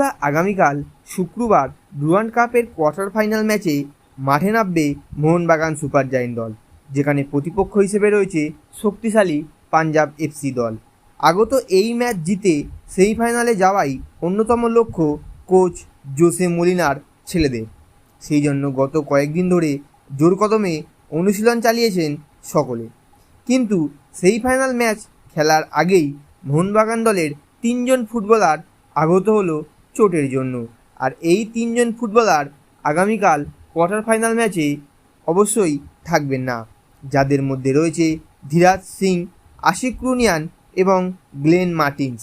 বন্ধুরা, আগামীকাল শুক্রবার ডুরান্ড কাপের কোয়ার্টার ফাইনাল ম্যাচে মাঠে নামবে মোহনবাগান সুপার জায়েন্ট দল, যেখানে প্রতিপক্ষ হিসেবে রয়েছে শক্তিশালী পাঞ্জাব এফসি দল। আগত এই ম্যাচ জিতে সেমিফাইনালে যাওয়াই অন্যতম লক্ষ্য কোচ জোসে মলিনার ছেলেদের। সেই জন্য গত কয়েকদিন ধরে জোর কদমে অনুশীলন চালিয়েছেন সকলে। কিন্তু সেই ফাইনাল ম্যাচ খেলার আগেই মোহনবাগান দলের তিনজন ফুটবলার আগত হলো চোটের জন্য। আর এই তিনজন ফুটবলার আগামীকাল কোয়ার্টার ফাইনাল ম্যাচে অবশ্যই থাকবেন না। যাদের মধ্যে রয়েছে ধীরাজ সিং, আশিক ক্রুনিয়ান এবং গ্লেন মার্টিন্স।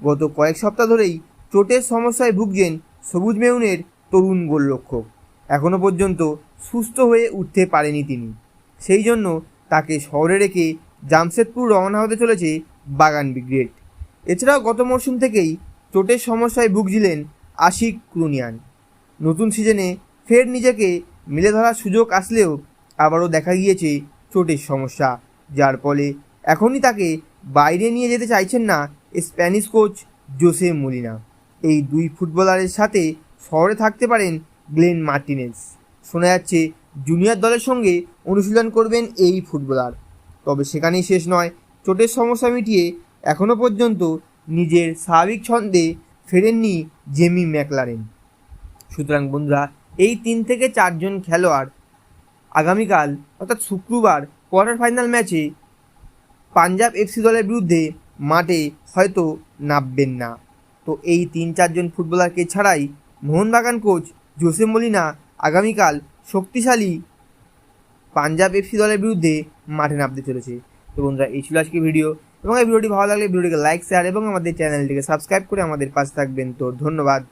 গত কয়েক সপ্তাহ ধরেই চোটের সমস্যায় ভুগছেন সবুজ মেউনের তরুণ গোলরক্ষক। এখনও পর্যন্ত সুস্থ হয়ে উঠতে পারেনি তিনি। সেই জন্য তাকে শহরে রেখে জামশেদপুর রওনা হতে চলেছে বাগান ব্রিগেড। এছাড়াও গত মরশুম থেকেই চোটের সমস্যায় ভুগছিলেন আশিক ক্রুনিয়ান নতুন সিজনে ফের নিজেকে মেলে ধরার সুযোগ আসলেও আবারও দেখা গিয়েছে চোটের সমস্যা, যার ফলে এখনই তাকে বাইরে নিয়ে যেতে চাইছেন না স্প্যানিশ কোচ জোসে মলিনা। এই দুই ফুটবলারের সাথে শহরে থাকতে পারেন গ্লেন মার্টিনেজ। শোনা যাচ্ছে, জুনিয়র দলের সঙ্গে অনুশীলন করবেন এই ফুটবলার। তবে সেখানেই শেষ নয়, চোটের সমস্যা মিটিয়ে এখনও পর্যন্ত নিজের স্বাভাবিক ছন্দে ফেরেননি জেমি ম্যাকলারেন। সুতরাং বন্ধুরা, এই তিন থেকে চারজন খেলোয়াড় আগামীকাল, অর্থাৎ শুক্রবার কোয়ার্টার ফাইনাল ম্যাচে পাঞ্জাব এফসি দলের বিরুদ্ধে মাঠে হয়তো নামবেন না। তো এই তিন চারজন ফুটবলারকে ছাড়াই মোহনবাগান কোচ জোসে মলিনা আগামীকাল শক্তিশালী পাঞ্জাব এফসি দলের বিরুদ্ধে মাঠে নামতে চলেছে। তো বন্ধুরা, এই ছিল আজকে ভিডিও এবং এই ভিডিওটি ভালো লাগলে ভিডিওটিকে লাইক শেয়ার এবং আমাদের চ্যানেলটিকে সাবস্ক্রাইব করে আমাদের পাশে থাকবেন। তো ধন্যবাদ।